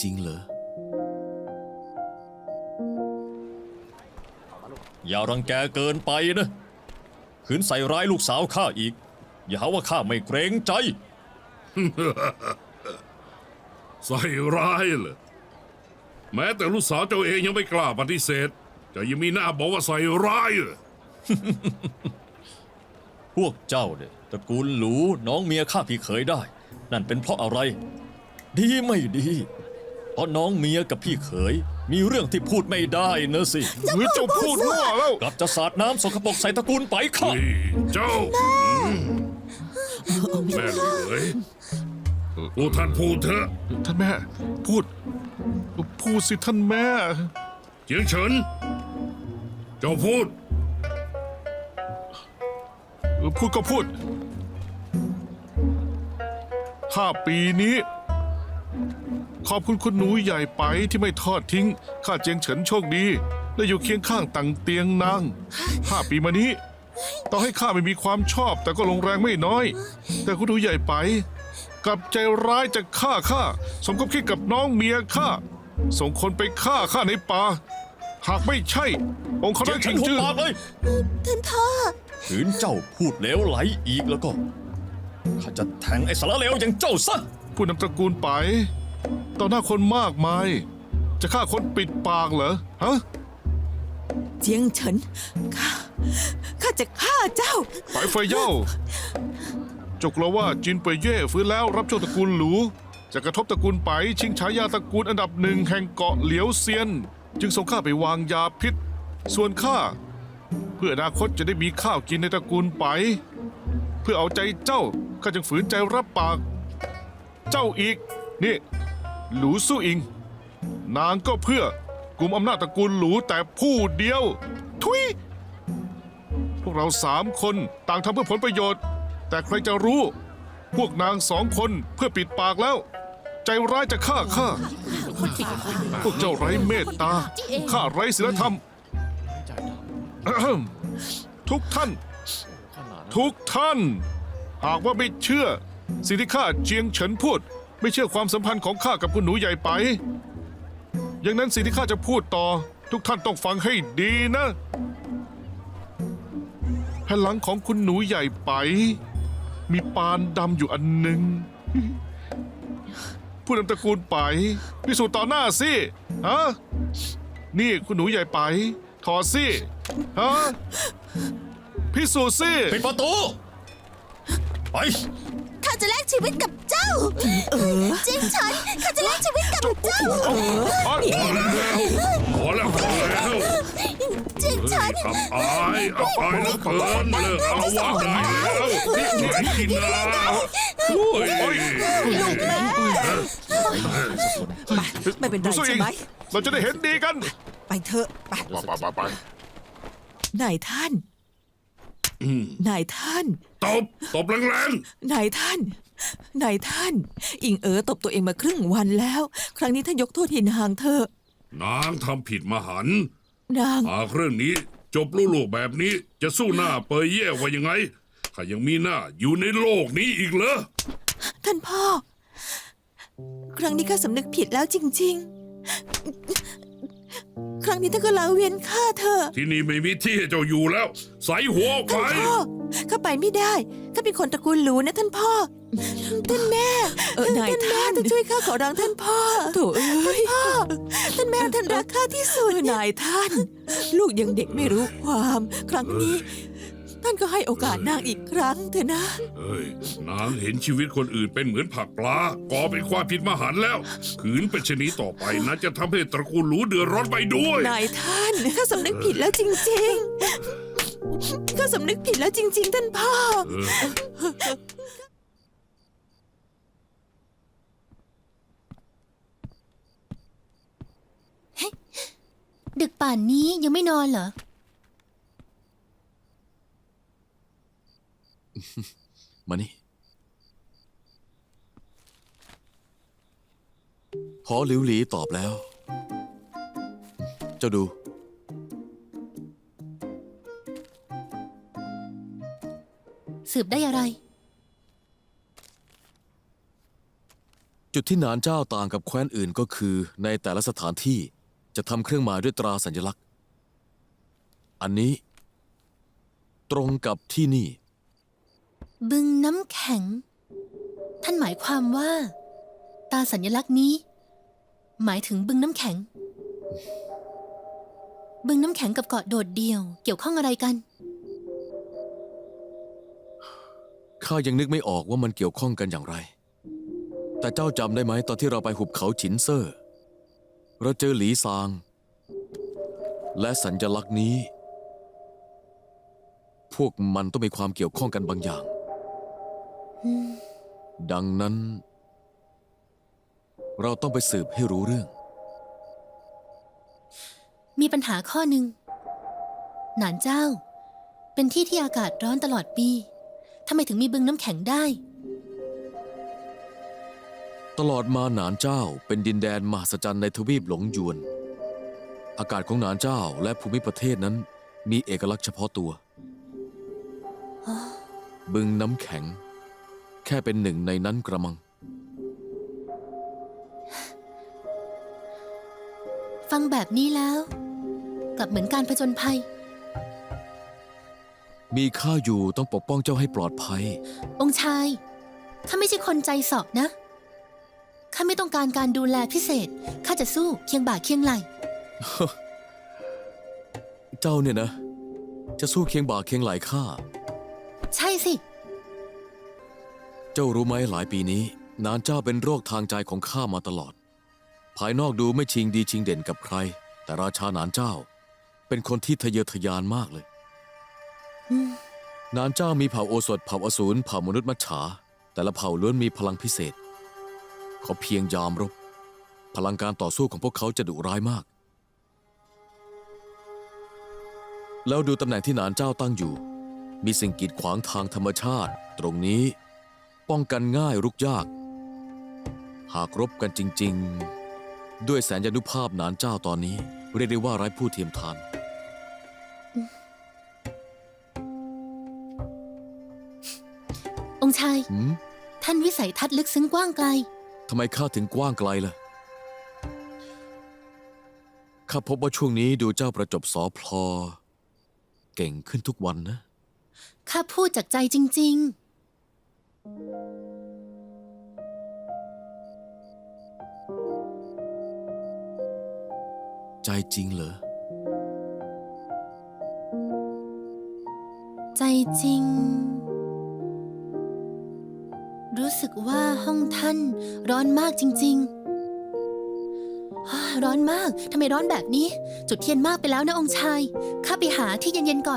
จริงเหรอ อย่ารังแกเกินไปนะขืนใส่ร้ายลูกสาวข้าอีก อย่าหาว่าข้าไม่เกรงใจ ใส่ร้ายเหรอแม้แต่ลูกสาวเจ้าเองยังไม่กล้าปฏิเสธจะยังมีหน้าบอกว่าใส่ร้ายเหรอพวกเจ้าเนี่ยตระกูลหลูน้องเมียข้าพี่เขยได้ นั่นเป็นเพราะอะไร ดีไม่ดี เพราะน้องเมียกับพี่เขย มีเรื่องที่พูดไม่ได้นะสิเฮ้ยเจ้าพูดมั่วแล้วกลับจะสาดน้ำสกปรกใส่ตระกูลไปข้าเฮ้ยเจ้าแม่ลูกเอ๋ยโอ้ท่านพูดเถอะท่านแม่ พูด พูดสิท่านแม่ เจียงเฉิน เจ้าพูด พูดก็พูดห้าปีนี้ ขอบคุณคุณหนูใหญ่ไปที่ไม่ทอดทิ้ง ข้าเจียงเฉินโชคดีและอยู่เคียงข้างตังเตียงนางห้าปีมานี้ ต่อให้ข้าไม่มีความชอบ แต่ก็ลงแรงไม่น้อย แต่คุณหนูใหญ่ไปกลับใจร้ายจะฆ่าข้าสมคบคิดกับน้องเมียข้าส่งคนไปฆ่าข้าในป่าหากไม่ใช่ องค์เขาเจีได้ยงเฉิชินงหุบจื้อปากเลยท่านพ่อขืนเจ้าพูดเหลวไหลอีกแล้วก็ข้าจะแทงไอ้สารเลวอย่างเจ้าซะผู้นำตระกูลไป ต่อหน้าคนมากมาย จะฆ่าคนปิดปากเหรอฮะเจียงเฉินข้าข้าจะฆ่าเจ้า ไปไฟเย่าจกลัวว่าจินเปยเย่ฟื้นแล้วรับโชคตระกูลหรูจะกระทบตระกูลไปชิงฉายาตระกูลอันดับหนึ่งแห่งเกาะเหลียวเซียน จึงส่งข้าไปวางยาพิษ ส่วนข้าเพื่ออนาคตจะได้มีข้าวกินในตระกูลไป เพื่อเอาใจเจ้าข้าจึงฝืนใจรับปาก เจ้าอีก นี่ หลูสู้อิง นางก็เพื่อกลุ่มอำนาจตระกูลหลูแต่ผู้เดียว ทุย พวกเราสามคนต่างทำเพื่อผลประโยชน์ แต่ใครจะรู้ พวกนางสองคนเพื่อปิดปากแล้ว ใจร้ายจะฆ่าข้า พวกเจ้าไร้เมตตาข้าไร้ศีลธรรมอะฮึ่มทุกท่าน ทุกท่าน หากว่าไม่เชื่อ สิ่งที่ข้าเจียงเฉินพูด ไม่เชื่อความสัมพันธ์ของข้ากับคุณหนูใหญ่ไป อย่างนั้นสิ่งที่ข้าจะพูดต่อ ทุกท่านต้องฟังให้ดีนะแผ่นหลังของคุณหนูใหญ่ไป มีปานดำอยู่อันหนึ่งผู้นำตระกูลไปพิสูจน์ต่อหน้าสิฮะนี่คุณหนูใหญ่ไป ถอดสิฮะพิสูจน์สิ ปิดประตู ไปข้ จะแลกชีวิตกับเจ้าเจียงเฉินข้าจะแลกชีวิตกับเจ้าพอแล้วพอแล้วเจียงเฉินอับอายอับอายแล้วเกินเลิกเอาว่าได้แล้วนี่นี่กินนะโอ้ยไม่เป็นไรดูสู้ใช่อีกไหมเราจะได้เห็นดีกัน ไปเถอะไปไปไปไปนายท่าน นายท่าน ตบ ตบแรงนายท่าน นายท่าน อิงเอ๋อตบตัวเองมาครึ่งวันแล้ว ครั้งนี้ท่านยกโทษหินหางเธอะๆ นางทำผิดมหันต์นาง หากเรื่องนี้จบลูกๆแบบนี้จะสู้หน้าเปยเย่ว่ายังไงข้ายังมีหน้าอยู่ในโลกนี้อีกเหรอ ท่านพ่อ ครั้งนี้ข้าสำนึกผิดแล้วจริงๆค รั้งนี้ท่านก็ละเวียนข้าเถอะที่นี่ไม่มีที่ให้เจ้าอยู่แล้ว ใส่หัวออกไปท่านพ่อข้าไปไม่ได้ข้าเป็นคนตระกูลหลูนะท่านพ่อท่านแม่เออนายท่านท่านช่วยข้าขอร้องท่านพ่อโถเอ้ยพ่อท่านแม่ท่านรักข้าที่สุด นายท่าน ลูกยังเด็กไม่รู้ความ ครั้งนี้ ท่านก็ให้โอกาสนางอีกครั้งเถอะนะ เอ้ยนางเห็นชีวิตคนอื่นเป็นเหมือนผักปลาก่อเป็นความผิดมหันต์แล้ว ขืนเป็นชนีต่อไปนะจะทำให้ตระกูลหลูเดือดร้อนไปด้วย นายท่านข้าสำนึกผิดแล้วจริงๆข้าสำนึกผิดแล้วจริง ๆ ท่านพ่อดึกป่านนี้ยังไม่นอนเหรอ มานี่พอหลิวหลีตอบแล้ว เจ้าดู สืบได้อะไร จุดที่หนานเจ้าต่างกับแคว้นอื่นก็คือ ในแต่ละสถานที่จะทำเครื่องหมายด้วยตราสัญลักษณ์ อันนี้ ตรงกับที่นี่ บึงน้ำแข็ง ท่านหมายความว่า ตาสัญลักษณ์นี้ หมายถึงบึงน้ำแข็ง บึงน้ำแข็งกับเกาะโดดเดี่ยว เกี่ยวข้องอะไรกัน ข้ายังนึกไม่ออกว่ามันเกี่ยวข้องกันอย่างไร แต่เจ้าจำได้ไหมตอนที่เราไปหุบเขาฉินเซอร์เราเจอหลีซาง และสัญลักษณ์นี้ พวกมันต้องมีความเกี่ยวข้องกันบางอย่าง ดังนั้น เราต้องไปสืบให้รู้เรื่อง มีปัญหาข้อหนึ่ง หนานเจ้า เป็นที่ที่อากาศร้อนตลอดปี ทำไมถึงมีบึงน้ำแข็งได้ ตลอดมาหนานเจ้าเป็นดินแดนมหัศจรรย์ในทวีปหลงยวน อากาศของหนานเจ้าและภูมิประเทศนั้น มีเอกลักษณ์เฉพาะตัว บึงน้ำแข็งแค่เป็นหนึ่งในนั้นกระมัง ฟังแบบนี้แล้ว กลับเหมือนการผจญภัย มีข้าอยู่ต้องปกป้องเจ้าให้ปลอดภัย องค์ชาย ข้าไม่ใช่คนใจเสอบนะ ข้าไม่ต้องการการดูแลพิเศษ ข้าจะสู้เคียงบ่าเคียงไหล เจ้าเนี่ยนะ จะสู้เคียงบ่าเคียงไหลข้า ใช่สิ เจ้ารู้ไหมหลายปีนี้นานเจ้าเป็นโรคทางใจของข้ามาตลอด ภายนอกดูไม่ชิงดีชิงเด่นกับใคร แต่ราชานานเจ้า เป็นคนที่ทะเยอทะยานมากเลย นานเจ้ามีเผ่าโอสถเผ่าอสูรเผ่ามนุษย์มัจฉา แต่ละเผ่าล้วนมีพลังพิเศษ เขาเพียงยามรบ พลังการต่อสู้ของพวกเขาจะดุร้ายมาก แล้วดูตำแหน่งที่นานเจ้าตั้งอยู่ มีสิ่งกีดขวางทางธรรมชาติ ตรงนี้ ป้องกันง่ายรุกยาก หากรบกันจริง ๆ ด้วยแสนยานุภาพนานเจ้าตอนนี้ เรียกได้ว่าไร้ผู้เทียมทาน องค์ชาย หืมท่านวิสัยทัศน์ลึกซึ้งกว้างไกล ทำไมข้าถึงกว้างไกลล่ะ ข้าพบว่าช่วงนี้ดูเจ้าประจบสอพลอ เก่งขึ้นทุกวันนะ ข้าพูดจากใจจริง ใจจริงเหรอ ใจจริง รู้สึกว่าห้องท่านร้อนมากจริงๆฮ่าร้อนมาก ทำไมร้อนแบบนี้ จุดเทียนมากไปแล้วนะองค์ชาย ข้าไปหาที่เย็นๆก่อน